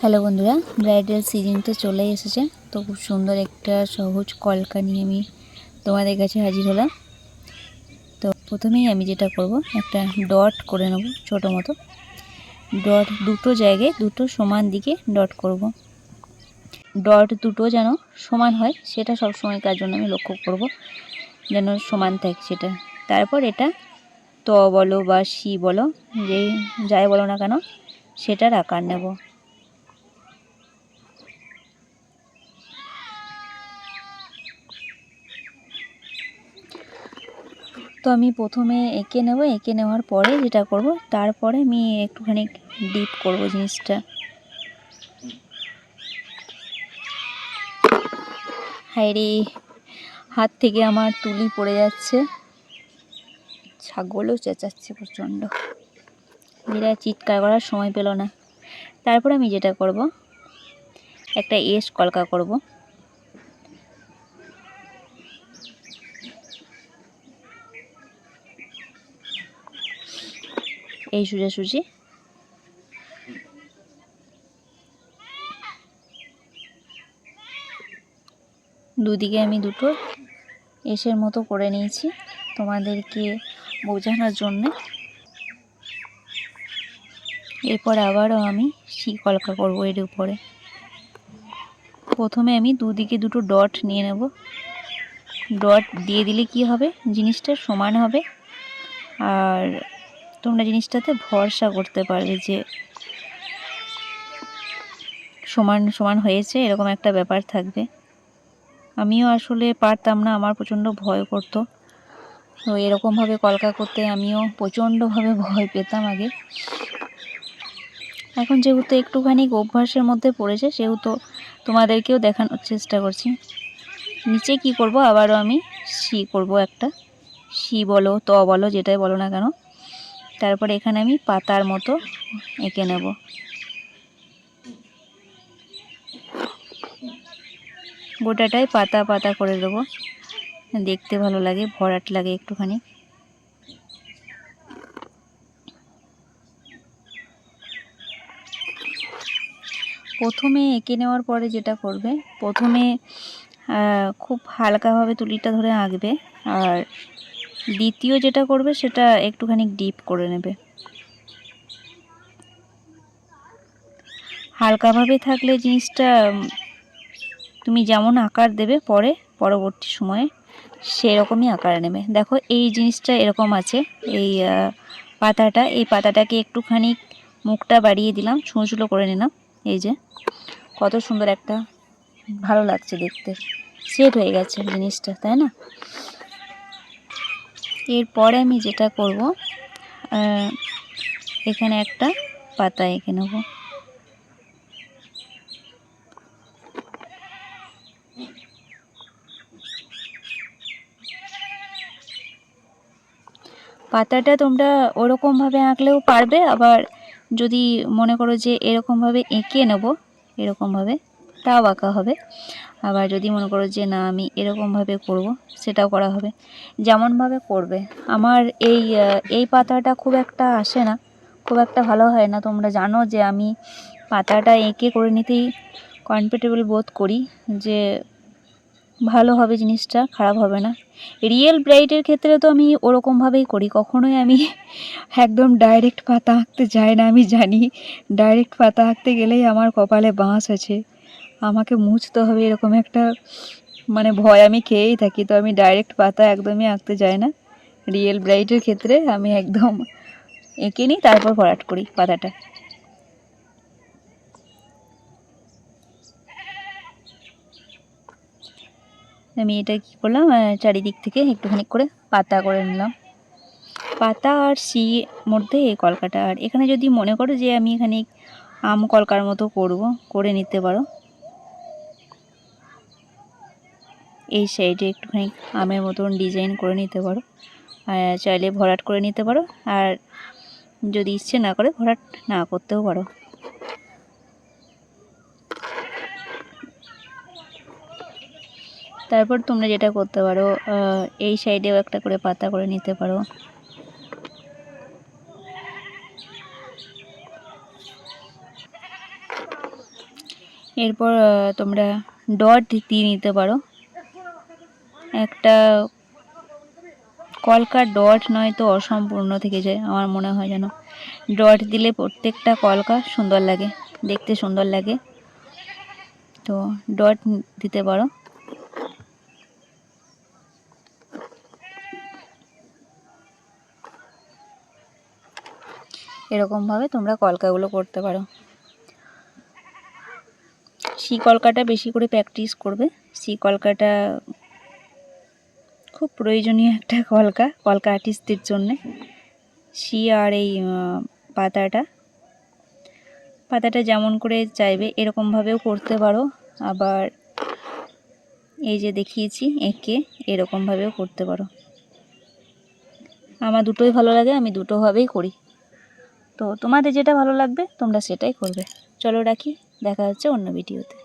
Hello বন্ধুরা, bridal season তো চলে এসেছে, তো খুব সুন্দর একটা সহজ কলকা নিয়ে আমি তোমাদের কাছে হাজির হলাম। তো প্রথমেই আমি যেটা করব, একটা ডট করে নেব ছোটো মতো। ডট দুটো জায়গায়, দুটো সমান দিকে ডট করব। ডট দুটো যেন সমান হয়, সেটা সব সময় কার জন্য আমি লক্ষ্য করব, যেন সমান থাকে সেটা। তারপর এটা ত বলো বা সি বলো যে যাই বলো না কেন, সেটার আকার নেব। তো আমি প্রথমে এঁকে নেব। এঁকে নেওয়ার পরে যেটা করব, তারপরে আমি একটুখানি ডিপ করব জিনিসটা। হাইরে হাত থেকে আমার তুলি পড়ে যাচ্ছে। ছাগলও চেঁচাচ্ছে প্রচণ্ড। এরা চিৎকার করার সময় পেল না। তারপরে আমি যেটা করব, একটা এস কলকা করব। এই সোজাসুজি দুদিকে আমি দুটো এসের মতো করে নিয়েছি তোমাদেরকে বোঝানোর জন্য। এরপর আবারও আমি শি কলকা করব এর উপরে। প্রথমে আমি দুদিকে দুটো ডট নিয়ে নেব। ডট দিয়ে দিলে কি হবে? জিনিসটা সমান হবে। আর তোমরা জিনিসটাতে ভরসা করতে পারবে যে সমান সমান হয়েছে, এরকম একটা ব্যাপার থাকবে। আমিও আসলে পারতাম না, আমার প্রচণ্ড ভয় করতো। তো এরকমভাবে কলকা করতে আমিও প্রচণ্ডভাবে ভয় পেতাম আগে। এখন যেহেতু একটুখানি অভ্যাসের মধ্যে পড়েছে, সেহেতু তোমাদেরকেও দেখানোর চেষ্টা করছি। নিচে কি করব, আবারও আমি সি করব একটা। সি বলো, ত বলো, যেটাই বলো না কেন। তারপরে এখানে আমি পাতার মতো এঁকে নেব। গোটাটাই পাতা পাতা করে দেবো। দেখতে ভালো লাগে, ভরাট লাগে একটুখানি। প্রথমে এঁকে নেওয়ার পরে যেটা করবে, প্রথমে খুব হালকাভাবে তুলিটা ধরে আঁকবে, আর দ্বিতীয় যেটা করবে সেটা একটুখানি ডিপ করে নেবে। হালকাভাবে থাকলে জিনিসটা, তুমি যেমন আকার দেবে পরে, পরবর্তী সময়ে সেরকমই আকার নেবে। দেখো এই জিনিসটা এরকম আছে, এই পাতাটা, এই পাতাটাকে একটুখানি মুখটা বাড়িয়ে দিলাম ছুঁচলো করে নিলাম, এই যে। কত সুন্দর একটা, ভালো লাগছে দেখতে। সেট হয়ে গেছে জিনিসটা, তাই না? এরপরে আমি যেটা করব এখানে একটা পাতা এঁকে নেব। পাতাটা তোমরা ওরকমভাবে আঁকলেও পারবে, আবার যদি মনে করো যে এরকমভাবে এঁকে নেব এরকমভাবে তাও আঁকা হবে। আবার যদি মনে করো যে না, আমি এরকমভাবে করব, সেটাও করা হবে। যেমনভাবে করবে। আমার এই এই পাতাটা খুব একটা আসে না, খুব একটা ভালো হয় না। তোমরা জানো যে আমি পাতাটা এঁকে করে নিতেই কমফর্টেবল বোধ করি যে ভালো হবে জিনিসটা, খারাপ হবে না। রিয়েল ব্রাইডের ক্ষেত্রে তো আমি ওরকমভাবেই করি। কখনোই আমি একদম ডাইরেক্ট পাতা আঁকতে যাই না, আমি জানি। ডাইরেক্ট পাতা আঁকতে গেলেই আমার কপালে বাঁশ আছে। আমাকে মুছতে হবে এরকম একটা মানে ভয় আমি খেয়েই থাকি। তো আমি ডাইরেক্ট পাতা একদমই আঁকতে যাই না। রিয়েল ব্রাইটের ক্ষেত্রে আমি একদম এঁকে নিই, তারপর ভরাট করি পাতাটা। আমি এটা কী করলাম চারিদিক থেকে একটুখানি করে পাতা করে নিলাম। পাতা আর সি মধ্যে এই কলকাটা। আর এখানে যদি মনে করো যে আমি এখানে আম কলকার মতো করব, করে নিতে পারো। এই সাইডে একটুখানি আমের মতন ডিজাইন করে নিতে পারো। চাইলে ভরাট করে নিতে পারো। আর যদি ইচ্ছে না করে ভরাট না করতেও পারো। তারপর তোমরা যেটা করতে পারো এই সাইডেও একটা করে পাতা করে নিতে পারো। এরপর তোমরা ডট দিয়ে নিতে পারো। একটা কলকার ডট নয় তো অসম্পূর্ণ থেকে যায় আমার মনে হয় যেন। ডট দিলে প্রত্যেকটা কলকা সুন্দর লাগে, দেখতে সুন্দর লাগে। তো ডট দিতে পারো। এরকমভাবে তোমরা কলকাগুলো করতে পারো। সি কলকাটা বেশি করে প্র্যাকটিস করবে। সি কলকাটা খুব প্রয়োজনীয় একটা কলকা কলকা আর্টিস্টদের জন্যে। সি আর এই পাতাটা পাতাটা যেমন করে চাইবে এরকমভাবেও করতে পারো। আবার এই যে দেখিয়েছি, এঁকে এরকমভাবেও করতে পারো। আমার দুটোই ভালো লাগে, আমি দুটোভাবেই করি। তো তোমাদের যেটা ভালো লাগবে, তোমরা সেটাই করবে। চলো রাখি, দেখা হচ্ছে অন্য ভিডিওতে